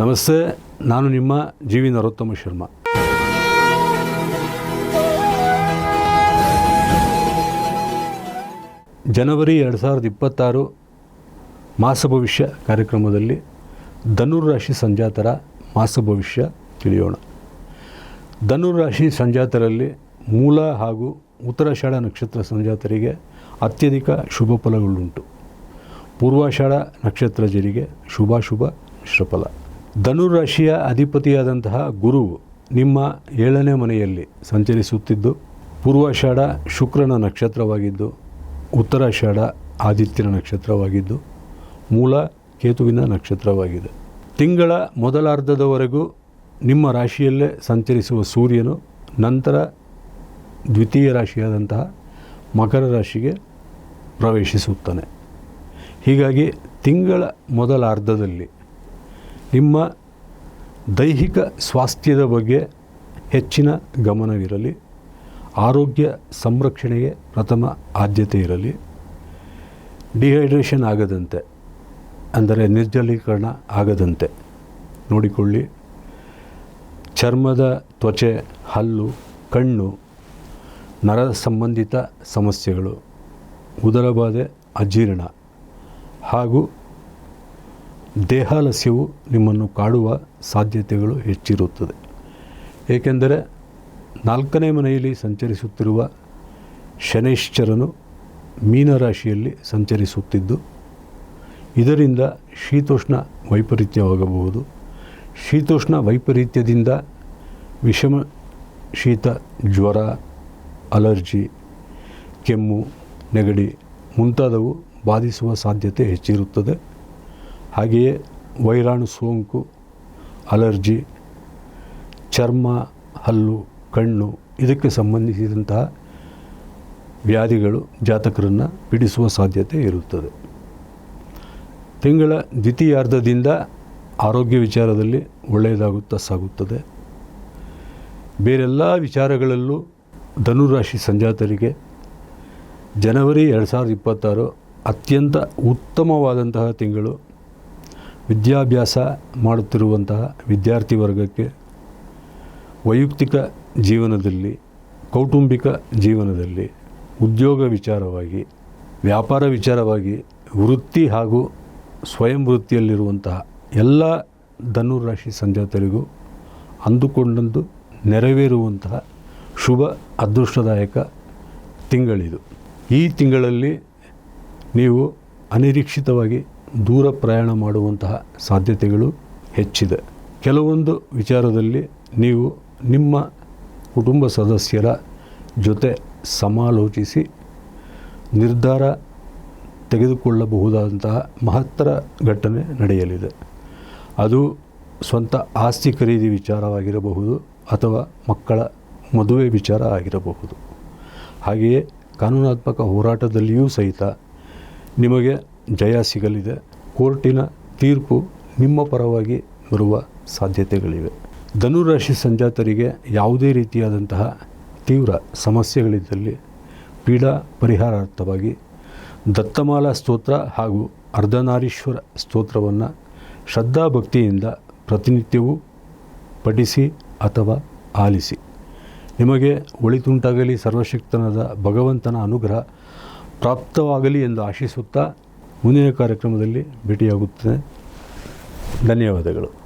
ನಮಸ್ತೆ, ನಾನು ನಿಮ್ಮ ಜಿ ವಿ ನರೋತ್ತಮ ಶರ್ಮಾ. ಜನವರಿ ಎರಡು ಸಾವಿರದ ಇಪ್ಪತ್ತಾರು ಮಾಸ ಭವಿಷ್ಯ ಕಾರ್ಯಕ್ರಮದಲ್ಲಿ ಧನುರಾಶಿ ರಾಶಿ ಸಂಜಾತರ ಮಾಸ ಭವಿಷ್ಯ ತಿಳಿಯೋಣ. ಧನುರಾಶಿ ರಾಶಿ ಸಂಜಾತರಲ್ಲಿ ಮೂಲ ಹಾಗೂ ಉತ್ತರಾಷಾಢ ನಕ್ಷತ್ರ ಸಂಜಾತರಿಗೆ ಅತ್ಯಧಿಕ ಶುಭ ಫಲಗಳುಂಟು. ಪೂರ್ವಾಷಾಢ ನಕ್ಷತ್ರಜರಿಗೆ ಶುಭಾಶುಭ ಮಿಶ್ರಫಲ ಧನುರ್ ರಾಶಿಯ ಅಧಿಪತಿಯಾದಂತಹ ಗುರು ನಿಮ್ಮ ಏಳನೇ ಮನೆಯಲ್ಲಿ ಸಂಚರಿಸುತ್ತಿದ್ದು ಪೂರ್ವಾಷಾಢ ಶುಕ್ರನ ನಕ್ಷತ್ರವಾಗಿದ್ದು ಉತ್ತರಾಷಾಢ ಆದಿತ್ಯನ ನಕ್ಷತ್ರವಾಗಿದ್ದು, ಮೂಲ ಕೇತುವಿನ ನಕ್ಷತ್ರವಾಗಿದೆ. ತಿಂಗಳ ಮೊದಲಾರ್ಧದವರೆಗೂ ನಿಮ್ಮ ರಾಶಿಯಲ್ಲೇ ಸಂಚರಿಸುವ ಸೂರ್ಯನು ನಂತರ ದ್ವಿತೀಯ ರಾಶಿಯಾದಂತಹ ಮಕರ ರಾಶಿಗೆ ಪ್ರವೇಶಿಸುತ್ತಾನೆ. ಹೀಗಾಗಿ ತಿಂಗಳ ಮೊದಲ ಅರ್ಧದಲ್ಲಿ ನಿಮ್ಮ ದೈಹಿಕ ಸ್ವಾಸ್ಥ್ಯದ ಬಗ್ಗೆ ಹೆಚ್ಚಿನ ಗಮನವಿರಲಿ. ಆರೋಗ್ಯ ಸಂರಕ್ಷಣೆಗೆ ಪ್ರಥಮ ಆದ್ಯತೆ ಇರಲಿ. ಡಿಹೈಡ್ರೇಷನ್ ಆಗದಂತೆ, ಅಂದರೆ ನಿರ್ಜಲೀಕರಣ ಆಗದಂತೆ ನೋಡಿಕೊಳ್ಳಿ. ಚರ್ಮದ ತ್ವಚೆ, ಹಲ್ಲು, ಕಣ್ಣು, ನರ ಸಂಬಂಧಿತ ಸಮಸ್ಯೆಗಳು ಉದರಬಾಧೆ ಅಜೀರ್ಣ ಹಾಗೂ ದೇಹಾಲಸ್ಯವು ನಿಮ್ಮನ್ನು ಕಾಡುವ ಸಾಧ್ಯತೆಗಳು ಹೆಚ್ಚಿರುತ್ತದೆ. ಏಕೆಂದರೆ ನಾಲ್ಕನೇ ಮನೆಯಲ್ಲಿ ಸಂಚರಿಸುತ್ತಿರುವ ಶನೈಶ್ಚರನು ಮೀನರಾಶಿಯಲ್ಲಿ ಸಂಚರಿಸುತ್ತಿದ್ದು, ಇದರಿಂದ ಶೀತೋಷ್ಣ ವೈಪರೀತ್ಯವಾಗಬಹುದು. ಶೀತೋಷ್ಣ ವೈಪರೀತ್ಯದಿಂದ ವಿಷಮ ಶೀತ, ಜ್ವರ, ಅಲರ್ಜಿ, ಕೆಮ್ಮು, ನೆಗಡಿ ಮುಂತಾದವು ಬಾಧಿಸುವ ಸಾಧ್ಯತೆ ಹೆಚ್ಚಿರುತ್ತದೆ. ಹಾಗೆಯೇ ವೈರಾಣು ಸೋಂಕು, ಅಲರ್ಜಿ, ಚರ್ಮ, ಹಲ್ಲು, ಕಣ್ಣು ಇದಕ್ಕೆ ಸಂಬಂಧಿಸಿದಂತಹ ವ್ಯಾಧಿಗಳು ಜಾತಕರನ್ನು ಪೀಡಿಸುವ ಸಾಧ್ಯತೆ ಇರುತ್ತದೆ. ತಿಂಗಳ ದ್ವಿತೀಯಾರ್ಧದಿಂದ ಆರೋಗ್ಯ ವಿಚಾರದಲ್ಲಿ ಒಳ್ಳೆಯದಾಗುತ್ತಾ ಸಾಗುತ್ತದೆ. ಬೇರೆಲ್ಲ ವಿಚಾರಗಳಲ್ಲೂ ಧನುರಾಶಿ ಸಂಜಾತರಿಗೆ ಜನವರಿ ಎರಡು ಸಾವಿರದ ಇಪ್ಪತ್ತಾರು ಅತ್ಯಂತ ಉತ್ತಮವಾದಂತಹ ತಿಂಗಳು. ವಿದ್ಯಾಭ್ಯಾಸ ಮಾಡುತ್ತಿರುವಂತಹ ವಿದ್ಯಾರ್ಥಿ ವರ್ಗಕ್ಕೆ ವೈಯಕ್ತಿಕ ಜೀವನದಲ್ಲಿ, ಕೌಟುಂಬಿಕ ಜೀವನದಲ್ಲಿ ಉದ್ಯೋಗ ವಿಚಾರವಾಗಿ, ವ್ಯಾಪಾರ ವಿಚಾರವಾಗಿ ವೃತ್ತಿ ಹಾಗೂ ಸ್ವಯಂ ವೃತ್ತಿಯಲ್ಲಿರುವಂತಹ ಎಲ್ಲ ಧನುರಾಶಿ ಸಂಜಾತರಿಗೂ ಅಂದುಕೊಂಡಂದು ನೆರವೇರುವಂತಹ ಶುಭ ಅದೃಷ್ಟದಾಯಕ ತಿಂಗಳಿದು. ಈ ತಿಂಗಳಲ್ಲಿ ನೀವು ಅನಿರೀಕ್ಷಿತವಾಗಿ ದೂರ ಪ್ರಯಾಣ ಮಾಡುವಂತಹ ಸಾಧ್ಯತೆಗಳು ಹೆಚ್ಚಿದೆ. ಕೆಲವೊಂದು ವಿಚಾರದಲ್ಲಿ ನೀವು ನಿಮ್ಮ ಕುಟುಂಬ ಸದಸ್ಯರ ಜೊತೆ ಸಮಾಲೋಚಿಸಿ ನಿರ್ಧಾರ ತೆಗೆದುಕೊಳ್ಳಬಹುದಾದಂತಹ ಮಹತ್ತರ ಘಟನೆ ನಡೆಯಲಿದೆ. ಅದು ಸ್ವಂತ ಆಸ್ತಿ ಖರೀದಿ ವಿಚಾರವಾಗಿರಬಹುದು ಅಥವಾ ಮಕ್ಕಳ ಮದುವೆ ವಿಚಾರ ಆಗಿರಬಹುದು. ಹಾಗೆಯೇ ಕಾನೂನಾತ್ಮಕ ಹೋರಾಟದಲ್ಲಿಯೂ ಸಹಿತ ನಿಮಗೆ ಜಯ ಸಿಗಲಿದೆ. ಕೋರ್ಟಿನ ತೀರ್ಪು ನಿಮ್ಮ ಪರವಾಗಿ ಬರುವ ಸಾಧ್ಯತೆಗಳಿವೆ. ಧನುರಾಶಿ ಸಂಜಾತರಿಗೆ ಯಾವುದೇ ರೀತಿಯಾದಂತಹ ತೀವ್ರ ಸಮಸ್ಯೆಗಳಿದ್ದಲ್ಲಿ ಪೀಡಾ ಪರಿಹಾರಾರ್ಥವಾಗಿ ದತ್ತಮಾಲಾ ಸ್ತೋತ್ರ ಹಾಗೂ ಅರ್ಧನಾರೀಶ್ವರ ಸ್ತೋತ್ರವನ್ನು ಶ್ರದ್ಧಾಭಕ್ತಿಯಿಂದ ಪ್ರತಿನಿತ್ಯವೂ ಪಠಿಸಿ ಅಥವಾ ಆಲಿಸಿ. ನಿಮಗೆ ಒಳಿತುಂಟಾಗಲಿ ಸರ್ವಶಕ್ತನಾದ ಭಗವಂತನ ಅನುಗ್ರಹ ಪ್ರಾಪ್ತವಾಗಲಿ ಎಂದು ಆಶಿಸುತ್ತಾ ಮುಂದಿನ ಕಾರ್ಯಕ್ರಮದಲ್ಲಿ ಭೇಟಿಯಾಗುತ್ತೇನೆ. ಧನ್ಯವಾದಗಳು.